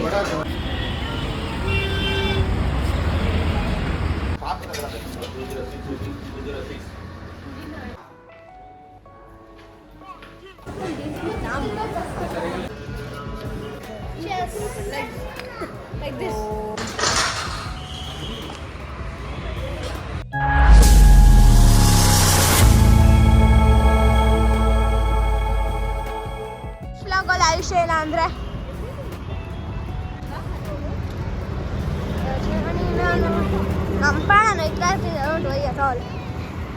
Gracias.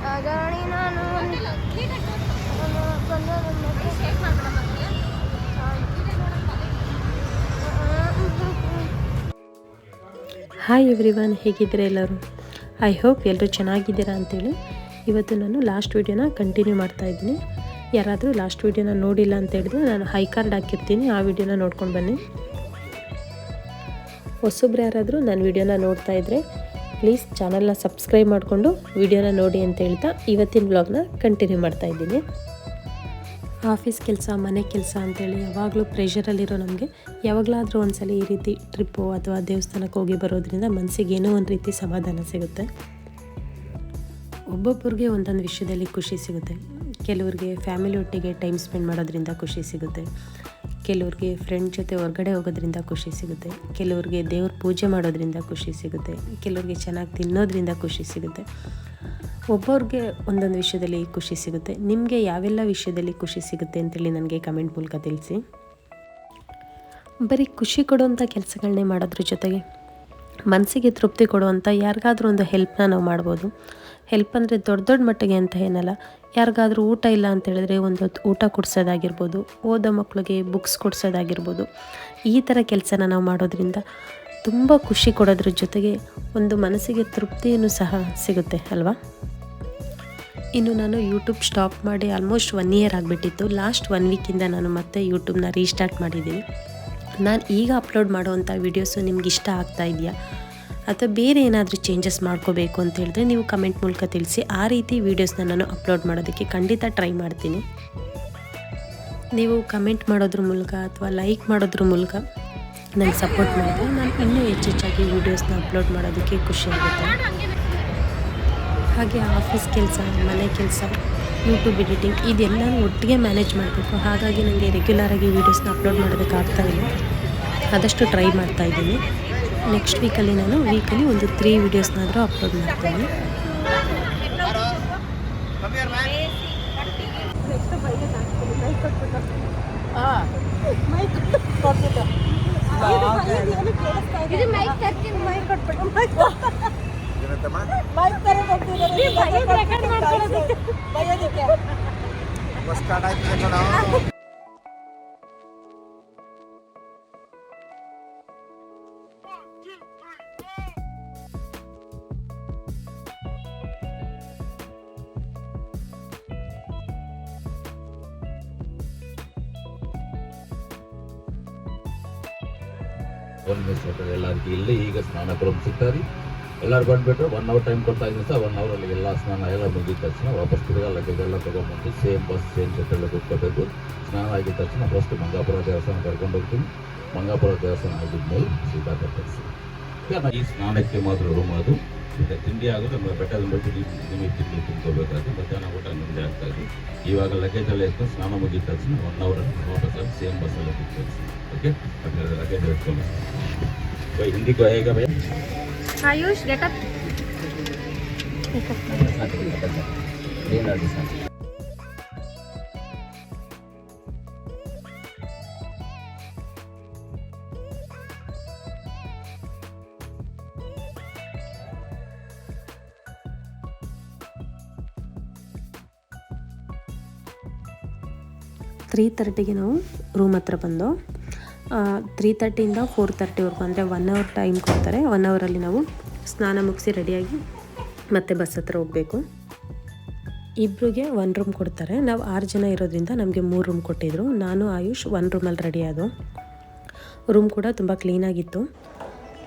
ನಾನು. Hi everyone ಹೇಗಿದ್ದೀರಾ ಎಲ್ಲರೂ? ಐ ಹೋಪ್ ಎಲ್ಲರೂ ಚೆನ್ನಾಗಿದ್ದೀರಾ ಅಂತೇಳಿ ಇವತ್ತು ನಾನು ಲಾಸ್ಟ್ ವೀಡಿಯೋನ ಕಂಟಿನ್ಯೂ ಮಾಡ್ತಾ ಇದ್ದೀನಿ. ಯಾರಾದರೂ ಲಾಸ್ಟ್ ವೀಡಿಯೋನ ನೋಡಿಲ್ಲ ಅಂತ ಹೇಳಿದ್ರೆ ನಾನು ಹೈ ಕಾರ್ಡ್ ಹಾಕಿರ್ತೀನಿ, ಆ ವಿಡಿಯೋನ ನೋಡ್ಕೊಂಡು ಬನ್ನಿ. ಹೊಸೊಬ್ರು ಯಾರಾದರೂ ನನ್ನ ವಿಡಿಯೋನ ನೋಡ್ತಾ ಇದ್ದರೆ ಪ್ಲೀಸ್ ಚಾನಲ್ನ ಸಬ್ಸ್ಕ್ರೈಬ್ ಮಾಡಿಕೊಂಡು ವಿಡಿಯೋನ ನೋಡಿ ಅಂತ ಹೇಳ್ತಾ ಇವತ್ತಿನ ವ್ಲಾಗ್ನ ಕಂಟಿನ್ಯೂ ಮಾಡ್ತಾ ಇದ್ದೀನಿ. ಆಫೀಸ್ ಕೆಲಸ, ಮನೆ ಕೆಲಸ ಅಂತೇಳಿ ಯಾವಾಗಲೂ ಪ್ರೆಷರಲ್ಲಿರೋ ನಮಗೆ ಯಾವಾಗಲಾದರೂ ಒಂದ್ಸಲ ಈ ರೀತಿ ಟ್ರಿಪ್ಪು ಅಥವಾ ದೇವಸ್ಥಾನಕ್ಕೆ ಹೋಗಿ ಬರೋದ್ರಿಂದ ಮನಸ್ಸಿಗೆ ಏನೋ ಒಂದು ರೀತಿ ಸಮಾಧಾನ ಸಿಗುತ್ತೆ. ಒಬ್ಬೊಬ್ಬರಿಗೆ ಒಂದೊಂದು ವಿಷಯದಲ್ಲಿ ಖುಷಿ ಸಿಗುತ್ತೆ. ಕೆಲವ್ರಿಗೆ ಫ್ಯಾಮಿಲಿ ಒಟ್ಟಿಗೆ ಟೈಮ್ ಸ್ಪೆಂಡ್ ಮಾಡೋದ್ರಿಂದ ಖುಷಿ ಸಿಗುತ್ತೆ. ಕೆಲವ್ರಿಗೆ ಫ್ರೆಂಡ್ ಜೊತೆ ಹೊರಗಡೆ ಹೋಗೋದ್ರಿಂದ ಖುಷಿ ಸಿಗುತ್ತೆ. ಕೆಲವ್ರಿಗೆ ದೇವ್ರ ಪೂಜೆ ಮಾಡೋದ್ರಿಂದ ಖುಷಿ ಸಿಗುತ್ತೆ. ಕೆಲವ್ರಿಗೆ ಚೆನ್ನಾಗಿ ತಿನ್ನೋದ್ರಿಂದ ಖುಷಿ ಸಿಗುತ್ತೆ. ಒಬ್ಬೊರಿಗೆ ಒಂದೊಂದು ವಿಷಯದಲ್ಲಿ ಖುಷಿ ಸಿಗುತ್ತೆ. ನಿಮಗೆ ಯಾವೆಲ್ಲ ವಿಷಯದಲ್ಲಿ ಖುಷಿ ಸಿಗುತ್ತೆ ಅಂತೇಳಿ ನನಗೆ ಕಮೆಂಟ್ ಮೂಲಕ ತಿಳಿಸಿ. ಬರೀ ಖುಷಿ ಕೊಡುವಂಥ ಕೆಲಸಗಳನ್ನೇ ಮಾಡೋದ್ರ ಜೊತೆಗೆ ಮನಸ್ಸಿಗೆ ತೃಪ್ತಿ ಕೊಡುವಂಥ ಯಾರಿಗಾದ್ರೂ ಒಂದು ಹೆಲ್ಪ್ನ ನಾವು ಮಾಡ್ಬೋದು. ಹೆಲ್ಪ್ ಅಂದರೆ ದೊಡ್ಡ ದೊಡ್ಡ ಮಟ್ಟಿಗೆ ಅಂತ ಏನಲ್ಲ. ಯಾರಿಗಾದರೂ ಊಟ ಇಲ್ಲ ಅಂತ ಹೇಳಿದ್ರೆ ಒಂದು ಹೊತ್ತು ಊಟ ಕೊಡಿಸೋದಾಗಿರ್ಬೋದು, ಓದೋ ಮಕ್ಕಳಿಗೆ ಬುಕ್ಸ್ ಕೊಡಿಸೋದಾಗಿರ್ಬೋದು. ಈ ಥರ ಕೆಲಸನ ನಾವು ಮಾಡೋದ್ರಿಂದ ತುಂಬ ಖುಷಿ ಕೊಡೋದ್ರ ಜೊತೆಗೆ ಒಂದು ಮನಸ್ಸಿಗೆ ತೃಪ್ತಿಯನ್ನು ಸಹ ಸಿಗುತ್ತೆ ಅಲ್ವಾ? ಇನ್ನು ನಾನು ಯೂಟ್ಯೂಬ್ ಸ್ಟಾಪ್ ಮಾಡಿ ಆಲ್ಮೋಸ್ಟ್ ಒನ್ ಇಯರ್ ಆಗಿಬಿಟ್ಟಿತ್ತು. ಲಾಸ್ಟ್ ಒನ್ ವೀಕಿಂದ ನಾನು ಮತ್ತೆ ಯೂಟ್ಯೂಬ್ನ ರೀಸ್ಟಾರ್ಟ್ ಮಾಡಿದ್ದೀನಿ. ನಾನು ಈಗ ಅಪ್ಲೋಡ್ ಮಾಡುವಂಥ ವೀಡಿಯೋಸು ನಿಮ್ಗೆ ಇಷ್ಟ ಆಗ್ತಾ ಇದೆಯಾ? ಅಥವಾ ಬೇರೆ ಏನಾದರೂ ಚೇಂಜಸ್ ಮಾಡ್ಕೋಬೇಕು ಅಂತ ಹೇಳಿದ್ರೆ ನೀವು ಕಮೆಂಟ್ ಮೂಲಕ ತಿಳಿಸಿ. ಆ ರೀತಿ ವೀಡಿಯೋಸ್ನ ನಾನು ಅಪ್ಲೋಡ್ ಮಾಡೋದಕ್ಕೆ ಖಂಡಿತ ಟ್ರೈ ಮಾಡ್ತೀನಿ. ನೀವು ಕಮೆಂಟ್ ಮಾಡೋದ್ರ ಮೂಲಕ ಅಥವಾ ಲೈಕ್ ಮಾಡೋದ್ರ ಮೂಲಕ ನನಗೆ ಸಪೋರ್ಟ್ ಮಾಡಿದ್ರೆ ನಾನು ಇನ್ನೂ ಹೆಚ್ಚೆಚ್ಚಾಗಿ ವೀಡಿಯೋಸ್ನ ಅಪ್ಲೋಡ್ ಮಾಡೋದಕ್ಕೆ ಖುಷಿ ಆಗುತ್ತೆ. ಹಾಗೆ ಆಫೀಸ್ ಕೆಲಸ, ಮನೆ ಕೆಲಸ ಯೂಟ್ಯೂಬ್ ಎಡಿಟಿಂಗ್ ಇದೆಲ್ಲನೂ ಒಟ್ಟಿಗೆ ಮ್ಯಾನೇಜ್ ಮಾಡಬೇಕು. ಹಾಗಾಗಿ ನನಗೆ ರೆಗ್ಯುಲರಾಗಿ ವೀಡಿಯೋಸ್ನ ಅಪ್ಲೋಡ್ ಮಾಡೋದಕ್ಕೆ ಆಗ್ತಾ ಇಲ್ಲ. ಆದಷ್ಟು ಟ್ರೈ ಮಾಡ್ತಾ ಇದ್ದೀನಿ. ನೆಕ್ಸ್ಟ್ ವೀಕಲ್ಲಿ ನಾನು ವೀಕಲ್ಲಿ ಒಂದು ತ್ರೀ ವೀಡಿಯೋಸ್ನಾದರೂ ಅಪ್ಲೋಡ್ ಮಾಡ್ತೀನಿ ಇದು ಮಿಸ್ ಹೋಟೆಲ್ ಎಲ್ಲರಿಗೆ ಇಲ್ಲಿ ಈಗ ಸ್ನಾನ ಕೊಡೋದು ಸಿಗ್ತಾರೆ ಎಲ್ಲರೂ ಬಂದುಬಿಟ್ರೆ ಒನ್ ಅವರ್ ಟೈಮ್ ಕೊಡ್ತಾ ಇದ್ದೀನಿ ಸರ್. ಒನ್ ಅವರಲ್ಲಿ ಎಲ್ಲ ಸ್ನಾನ ಎಲ್ಲ ಮುಗಿದ ತಕ್ಷಣ ವಾಪಸ್ ತಿರುಗಾ ಲಗೇಜ್ ಎಲ್ಲ ತೊಗೊಂಡ್ಬಂದು ಸೇಮ್ ಬಸ್ ಸೇಮ್ ಜೊತೆಲ್ಲ ಕೂತ್ಕೋಬೇಕು. ಸ್ನಾನ ಆಗಿದ ತಕ್ಷಣ ಫಸ್ಟ್ ಮಂಗಾಪುರ ದೇವಸ್ಥಾನ ಕರ್ಕೊಂಡು ಹೋಗ್ತೀನಿ. ಮಂಗಾಪುರ ದೇವಸ್ಥಾನ ಆಗಿದ್ಮೇಲೆ ಸೀದಾ ನಾನು ಈ ಸ್ನಾನಕ್ಕೆ ಮಾತ್ರ ರೂಮ್ ಅದು. ಮತ್ತೆ ತಿಂಡಿ ಆಗೋದು ನಮ್ಮ ಬೆಟ್ಟದ ಬಿಟ್ಟು ನಿಮಗೆ ತಿಂಡಿ ತಿನ್ಕೋಬೇಕಾದ್ರೆ ಮಧ್ಯಾಹ್ನ ಊಟ ನಿಮ್ಮದೇ ಇದೆ. ಇವಾಗ ಲಗೇಜ್ ಇಟ್ಕೊಂಡು ಸ್ನಾನ ಮುಗಿದ ತಕ್ಷಣ ಒನ್ ಅವರಲ್ಲಿ ವಾಪಸ್ ಸೇಮ್ ಬಸ್ಸಲ್ಲಿ ಕೂತ್ಕೊಳ್ಳಿ. ಓಕೆ ಲಗೇಜ್ ಎತ್ಕೊಂಡು भाई हिंदी को आएगा भैया ಆಯುಷ್ ಗೆಟಪ್ ತ್ರೀ ತರ್ಟಿಗೆ ನಾವು ರೂಮ್ ಹತ್ರ ಬಂದು ತ್ರೀ ತರ್ಟಿಯಿಂದ ಫೋರ್ ತರ್ಟಿವರೆಗೂ ಅಂದರೆ ಒನ್ ಅವರ್ ಟೈಮ್ ಕೊಡ್ತಾರೆ. ಒನ್ ಅವರಲ್ಲಿ ನಾವು ಸ್ನಾನ ಮುಗಿಸಿ ರೆಡಿಯಾಗಿ ಮತ್ತೆ ಬಸ್ ಹತ್ರ ಹೋಗಬೇಕು. ಇಬ್ಬರಿಗೆ ಒನ್ ರೂಮ್ ಕೊಡ್ತಾರೆ. ನಾವು ಆರು ಜನ ಇರೋದ್ರಿಂದ ನಮಗೆ ಮೂರು ರೂಮ್ ಕೊಟ್ಟಿದ್ರು. ನಾನು, ಆಯುಷ್ ಒನ್ ರೂಮಲ್ಲಿ ರೆಡಿ ಆದವು. ರೂಮ್ ಕೂಡ ತುಂಬ ಕ್ಲೀನಾಗಿತ್ತು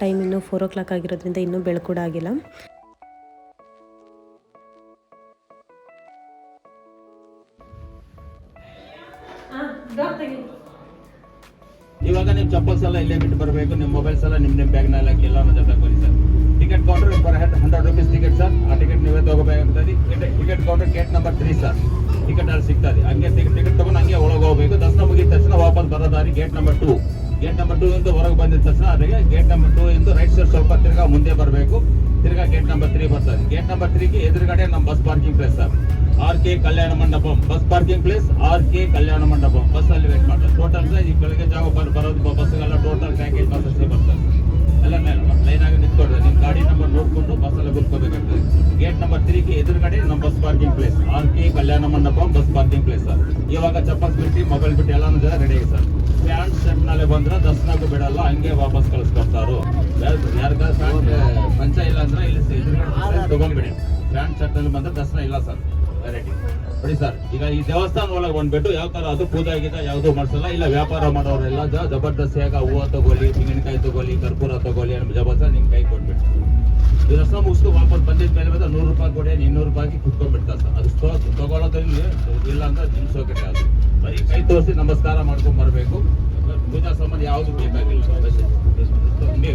ಟೈಮ್ ಇನ್ನೂ ಫೋರ್ ಓ ಕ್ಲಾಕ್ ಆಗಿರೋದ್ರಿಂದ ಇನ್ನೂ ಬೆಳಕು ಕೂಡ ಆಗಿಲ್ಲ. ಇವಾಗ ನಿಮ್ಮ ಚಪ್ಪಲ್ಸ್ ಎಲ್ಲ ಇಲ್ಲೇ ಬಿಟ್ಟು ಬರಬೇಕು ನಿಮ್ಮ ಮೊಬೈಲ್ಸ್ ಎಲ್ಲ ನಿಮ್ಮ ನಿಮ್ಮ ಬ್ಯಾಗ್ನಲ್ಲಿ ಹಾಕಿ ಎಲ್ಲ ಜೊತೆ ಬನ್ನಿ sir. Ticket counter per head hundred rupees ticket sir ಆ ಟಿಕೆಟ್ ನೀವೇ ತಗೋಬೇಕಾಗ್ತದೆ ticket counter gate number three sir ticket ಅಲ್ಲಿ ಸಿಗ್ತದೆ ಹಂಗೆ ಟಿಕೆಟ್ ಟಿಕೆಟ್ ತಗೊಂಡು ಹಂಗೆ ಒಳಗೆ ಹೋಗ್ಬೇಕು. ದರ್ಶನ ಮುಗಿದ ತಕ್ಷಣ ವಾಪಸ್ ಬರೋ ದಾರಿ gate number two gate number two ಇಂದ ಹೊರಗೆ ಬಂದಿದ ತಕ್ಷಣ ಅದಕ್ಕೆ ಗೇಟ್ ನಂಬರ್ ಟೂ ಇಂದ ರೈಟ್ ಸೈಡ್ ಸ್ವಲ್ಪ ತಿರ್ಗಾ ಮುಂದೆ ಬರಬೇಕು. ತಿರ್ಗಾ ಗೇಟ್ ನಂಬರ್ ತ್ರೀ ಬರ್ತದೆ ಗೇಟ್ ನಂಬರ್ ತ್ರೀಗೆ ಎದುರುಗಡೆ ನಮ್ಮ bus parking place sir R K Kalyana Mantapam. Bus parking place R K Kalyana Mantapam. Bus ಅಲ್ಲಿ ವೇಟ್ ಮಾಡ್ತಾರೆ. ಟೋಟಲ್ ಈ ಬೆಳಗ್ಗೆ ಜಾಗ ಬರ್ ಬರೋದು ಬಸ್ಗೆಲ್ಲ ಟೋಟಲ್ ಪ್ಯಾಕೇಜ್ ಬಸ್ ಅಷ್ಟೇ ಬರ್ತಾರೆ ಎಲ್ಲ ಲೈನ್ ಆಗಿ ನಿಂತ್ಕೊಡ್ತಾರೆ ನಿಮ್ಮ ಗಾಡಿ ನಂಬರ್ ನೋಡ್ಕೊಂಡು ಬಸ್ ಅಲ್ಲಿ ಕುತ್ಕೋಬೇಕಾಗ್ತದೆ ಗೇಟ್ ನಂಬರ್ ತ್ರೀಗೆ ಎದುರುಗಡೆ ನಮ್ಮ bus parking place R K Kalyana Mantapam bus parking place sir ಇವಾಗ ಚಪ್ಪಲ್ಸ್ ಬಿಟ್ಟು ಮೊಬೈಲ್ ಬಿಟ್ಟು ಎಲ್ಲಾನು ಜನ ರೆಡಿ ಸರ್ ಪ್ಯಾಂಟ್ ಶರ್ಟ್ನಲ್ಲಿ ಬಂದ್ರೆ ದರ್ಶನಕ್ಕೂ ಬಿಡಲ್ಲ, ಹಂಗೆ ವಾಪಸ್ ಕಳಿಸ್ಕೊಡ್ತಾರು. ಯಾರು ಪಂಚ ಇಲ್ಲ ತಗೊಂಡ್ಬಿಡಿ. ಗ್ರ್ಯಾಂಡ್ ಶರ್ಟ್ನಲ್ಲಿ ಬಂದ್ರೆ ದರ್ಶನ ಇಲ್ಲ ಸರ್ ವೆರೈಟಿ ನೋಡಿ ಸರ್ ಈಗ ಈ ದೇವಸ್ಥಾನ ಒಳಗೆ ಬಂದ್ಬಿಟ್ಟು ಯಾವ ತರ ಅದು ಪೂಜೆ ಆಗಿದ ಯಾವುದು ಮಾಡ್ಸಲ್ಲ, ಇಲ್ಲ ವ್ಯಾಪಾರ ಮಾಡೋರೆಲ್ಲ ಜಬರ್ದಸ್ತಿಯಾಗ ಹೂವು ತಗೊಳ್ಳಿ, ತೆಂಗಿನಕಾಯಿ ತಗೊಳ್ಳಿ, ಕರ್ಪೂರ ತಗೊಳ್ಳಿ ಅನ್ನೋ ಜಬರ್ದಸ್ತ ನಿಮ್ ಕೈ ಕೊಟ್ಬಿಟ್ಟು ಈ ದರ್ಶನ ಮುಗಿಸ್ಕೊ ವಾಪಸ್ ಬಂದಿದ್ದ ಮೇಲೆ ಬಂದ್ರೆ ನೂರು ರೂಪಾಯಿ ಕೊಡಿ ಇನ್ನೂರು ರೂಪಾಯಿ ಕುತ್ಕೊಂಡ್ಬಿಡ್ತಾರೆ ಸರ್ ಅದು ಸ್ಟೋ ತಗೊಳ್ಳೋದ್ರಲ್ಲಿ ಇಲ್ಲ ಅಂತ ನಿಲ್ಸೋಕೆ ಅದು ಬರೀ ಕೈ ತೋರಿಸಿ ನಮಸ್ಕಾರ ಮಾಡ್ಕೊಂಡು ಬರಬೇಕು. ಪೂಜಾ ಸಾಮಾನು ಯಾವುದು ಬೇಕಾಗಿಲ್ಲ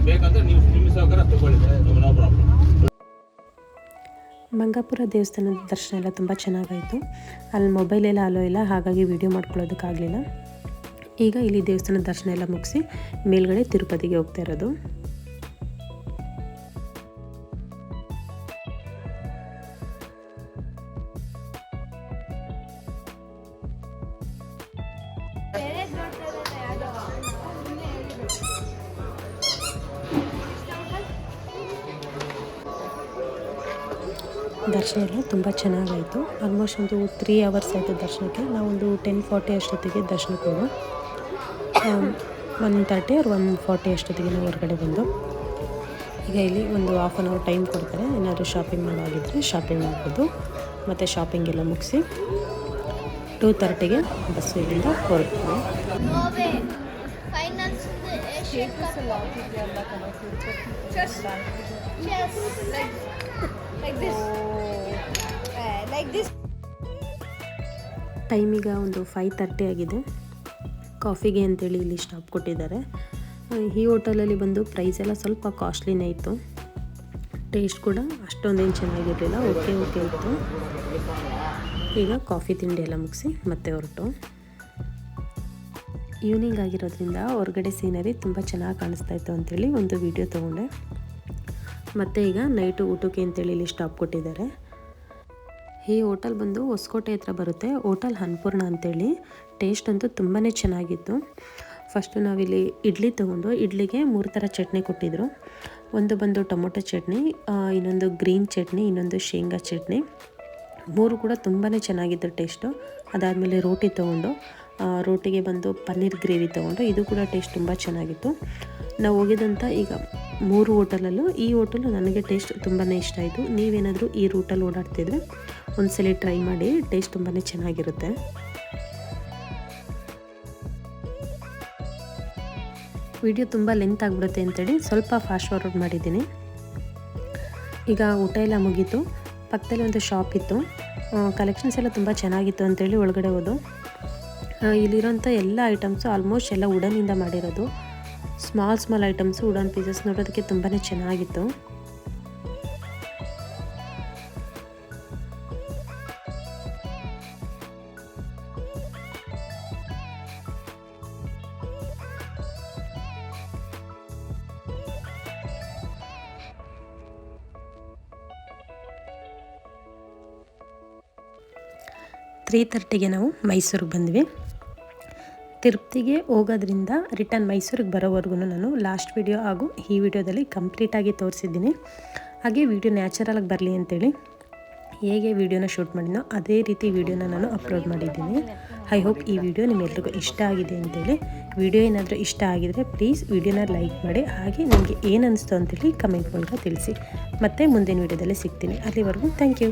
ಬೇಕಂದ್ರೆ ನೀವು ನಿಮ್ಮ ಸಹಕಾರ ತಗೊಳ್ಳಿ ನೋ ಪ್ರಾಬ್ಲಮ್ ಮಂಗಾಪುರ ದೇವಸ್ಥಾನದ ದರ್ಶನ ಎಲ್ಲ ತುಂಬ ಚೆನ್ನಾಗಾಯಿತು. ಅಲ್ಲಿ ಮೊಬೈಲೆಲ್ಲ ಅಲೋ ಇಲ್ಲ, ಹಾಗಾಗಿ ವಿಡಿಯೋ ಮಾಡ್ಕೊಳ್ಳೋದಕ್ಕಾಗಲಿಲ್ಲ. ಈಗ ಇಲ್ಲಿ ದೇವಸ್ಥಾನದ ದರ್ಶನ ಎಲ್ಲ ಮುಗಿಸಿ ಮೇಲ್ಗಡೆ ತಿರುಪತಿಗೆ ಹೋಗ್ತಾ ಇರೋದು. ದರ್ಶನ ಎಲ್ಲ ತುಂಬ ಚೆನ್ನಾಗಾಯಿತು. ಆಲ್ಮೋಸ್ಟ್ ಒಂದು ತ್ರೀ ಅವರ್ಸ್ ಆಯಿತು ದರ್ಶನಕ್ಕೆ. ನಾವೊಂದು ಟೆನ್ ಫಾರ್ಟಿ ಅಷ್ಟೊತ್ತಿಗೆ ದರ್ಶನಕ್ಕೆ ಹೋಗೋ ಒನ್ ತರ್ಟಿ ಅವ್ರು ಒನ್ ಫಾರ್ಟಿ ಅಷ್ಟೊತ್ತಿಗೆ ನಾವು ಹೊರಗಡೆ ಬಂದು, ಈಗ ಇಲ್ಲಿ ಒಂದು ಹಾಫ್ ಆನ್ ಅವರ್ ಟೈಮ್ ಕೊಡ್ತಾರೆ. ಏನಾದರೂ ಶಾಪಿಂಗ್ ಮಾಡೋದಿದ್ದರೆ ಶಾಪಿಂಗ್ ಮಾಡ್ಬೋದು. ಮತ್ತು ಶಾಪಿಂಗ್ ಎಲ್ಲ ಮುಗಿಸಿ ಟೂ ತರ್ಟಿಗೆ ಬಸ್ ಇಲ್ಲಿಂದ ಹೊರಡ್ತೀವಿ. Norway finals Asian cup chess chess like like this like this time ಈಗ ಒಂದು ಫೈವ್ ತರ್ಟಿ ಆಗಿದೆ. ಕಾಫಿಗೆ ಅಂತೇಳಿ ಇಲ್ಲಿ ಸ್ಟಾಪ್ ಕೊಟ್ಟಿದ್ದಾರೆ. ಈ ಹೋಟೆಲಲ್ಲಿ ಬಂದು ಪ್ರೈಸ್ ಎಲ್ಲ ಸ್ವಲ್ಪ ಕಾಸ್ಟ್ಲಿನೇ ಇತ್ತು. ಟೇಸ್ಟ್ ಕೂಡ ಅಷ್ಟೊಂದೇನು ಚೆನ್ನಾಗಿರಲಿಲ್ಲ. ಓಕೆ ಓಕೆ ಇತ್ತು. ಈಗ ಕಾಫಿ ತಿಂಡಿ ಎಲ್ಲ ಮುಗಿಸಿ ಮತ್ತೆ ಹೊರಟು. ಈವ್ನಿಂಗ್ ಆಗಿರೋದ್ರಿಂದ ಹೊರಗಡೆ ಸೀನರಿ ತುಂಬ ಚೆನ್ನಾಗಿ ಕಾಣಿಸ್ತಾ ಇತ್ತು ಅಂತೇಳಿ ಒಂದು ವಿಡಿಯೋ ತೊಗೊಂಡೆ. ಮತ್ತು ಈಗ ನೈಟು ಊಟಕ್ಕೆ ಅಂತೇಳಿ ಇಲ್ಲಿ ಸ್ಟಾಪ್ ಕೊಟ್ಟಿದ್ದಾರೆ. ಈ ಹೋಟೆಲ್ ಬಂದು ಹೊಸಕೋಟೆ ಹತ್ರ ಬರುತ್ತೆ. ಹೋಟೆಲ್ ಅನ್ನಪೂರ್ಣ ಅಂತೇಳಿ. ಟೇಸ್ಟ್ ಅಂತೂ ತುಂಬಾ ಚೆನ್ನಾಗಿತ್ತು. ಫಸ್ಟು ನಾವಿಲ್ಲಿ ಇಡ್ಲಿ ತೊಗೊಂಡು, ಇಡ್ಲಿಗೆ ಮೂರು ಥರ ಚಟ್ನಿ ಕೊಟ್ಟಿದ್ದರು ಒಂದು ಬಂದು ಟೊಮೊಟೊ ಚಟ್ನಿ ಇನ್ನೊಂದು ಗ್ರೀನ್ ಚಟ್ನಿ, ಇನ್ನೊಂದು ಶೇಂಗಾ ಚಟ್ನಿ. ಮೂರು ಕೂಡ ತುಂಬಾ ಚೆನ್ನಾಗಿತ್ತು ಟೇಸ್ಟು ಅದಾದಮೇಲೆ ರೋಟಿ ತೊಗೊಂಡು ರೋಟಿಗೆ ಬಂದು ಪನ್ನೀರ್ ಗ್ರೇವಿ ತೊಗೊಂಡು, ಇದು ಕೂಡ ಟೇಸ್ಟ್ ತುಂಬ ಚೆನ್ನಾಗಿತ್ತು. ನಾವು ಹೋಗಿದಂಥ ಈಗ ಮೂರು ಹೋಟೆಲಲ್ಲೂ, ಈ ಹೋಟೆಲು ನನಗೆ ಟೇಸ್ಟ್ ತುಂಬಾ ಇಷ್ಟ ಆಯಿತು. ನೀವೇನಾದರೂ ಈ ರೂಟಲ್ಲಿ ಓಡಾಡ್ತಿದ್ರೆ ಒಂದ್ಸಲಿ ಟ್ರೈ ಮಾಡಿ, ಟೇಸ್ಟ್ ತುಂಬಾ ಚೆನ್ನಾಗಿರುತ್ತೆ. ವಿಡಿಯೋ ತುಂಬ ಲೆಂತ್ ಆಗಿಬಿಡುತ್ತೆ ಅಂತೇಳಿ ಸ್ವಲ್ಪ ಫಾಸ್ಟ್ ಫಾರ್ವರ್ಡ್ ಮಾಡಿದ್ದೀನಿ. ಈಗ ಊಟ ಎಲ್ಲ ಮುಗೀತು. ಪಕ್ಕದಲ್ಲಿ ಒಂದು ಶಾಪ್ ಇತ್ತು. ಕಲೆಕ್ಷನ್ಸ್ ಎಲ್ಲ ತುಂಬ ಚೆನ್ನಾಗಿತ್ತು ಅಂತೇಳಿ ಒಳಗಡೆ ಹೋದು. ಇಲ್ಲಿರೋಂಥ ಎಲ್ಲ ಐಟಮ್ಸು ಆಲ್ಮೋಸ್ಟ್ ಎಲ್ಲ ವುಡನಿಂದ ಮಾಡಿರೋದು. Small small items wooden pieces ನೋಡೋದಕ್ಕೆ ತುಂಬಾ ಚೆನ್ನಾಗಿತ್ತು. ತ್ರೀ ತರ್ಟಿಗೆ ನಾವು ಮೈಸೂರಿಗೆ ಬಂದ್ವಿ. ತಿರುಪ್ತಿಗೆ ಹೋಗೋದ್ರಿಂದ ರಿಟರ್ನ್ ಮೈಸೂರಿಗೆ ಬರೋವರೆಗೂ ನಾನು ಲಾಸ್ಟ್ ವಿಡಿಯೋ ಹಾಗೂ ಈ ವಿಡಿಯೋದಲ್ಲಿ ಕಂಪ್ಲೀಟಾಗಿ ತೋರಿಸಿದ್ದೀನಿ. ಹಾಗೆ ವಿಡಿಯೋ ನ್ಯಾಚುರಲಾಗಿ ಬರಲಿ ಅಂತೇಳಿ ಹೇಗೆ ವಿಡಿಯೋನ ಶೂಟ್ ಮಾಡಿದ್ನೋ ಅದೇ ರೀತಿ ವಿಡಿಯೋನ ನಾನು ಅಪ್ಲೋಡ್ ಮಾಡಿದ್ದೀನಿ. ಐ ಹೋಪ್ ಈ ವಿಡಿಯೋ ನಿಮ್ಮೆಲ್ರಿಗೂ ಇಷ್ಟ ಆಗಿದೆ ಅಂತೇಳಿ. ವಿಡಿಯೋ ಏನಾದರೂ ಇಷ್ಟ ಆಗಿದರೆ ಪ್ಲೀಸ್ ವಿಡಿಯೋನ ಲೈಕ್ ಮಾಡಿ, ಹಾಗೆ ನಿಮಗೆ ಏನು ಅನಿಸ್ತು ಅಂತೇಳಿ ಕಮೆಂಟ್ ಮೂಲಕ ತಿಳಿಸಿ. ಮತ್ತೆ ಮುಂದಿನ ವಿಡಿಯೋದಲ್ಲಿ ಸಿಗ್ತೀನಿ. ಅಲ್ಲಿವರೆಗೂ ಥ್ಯಾಂಕ್ ಯು.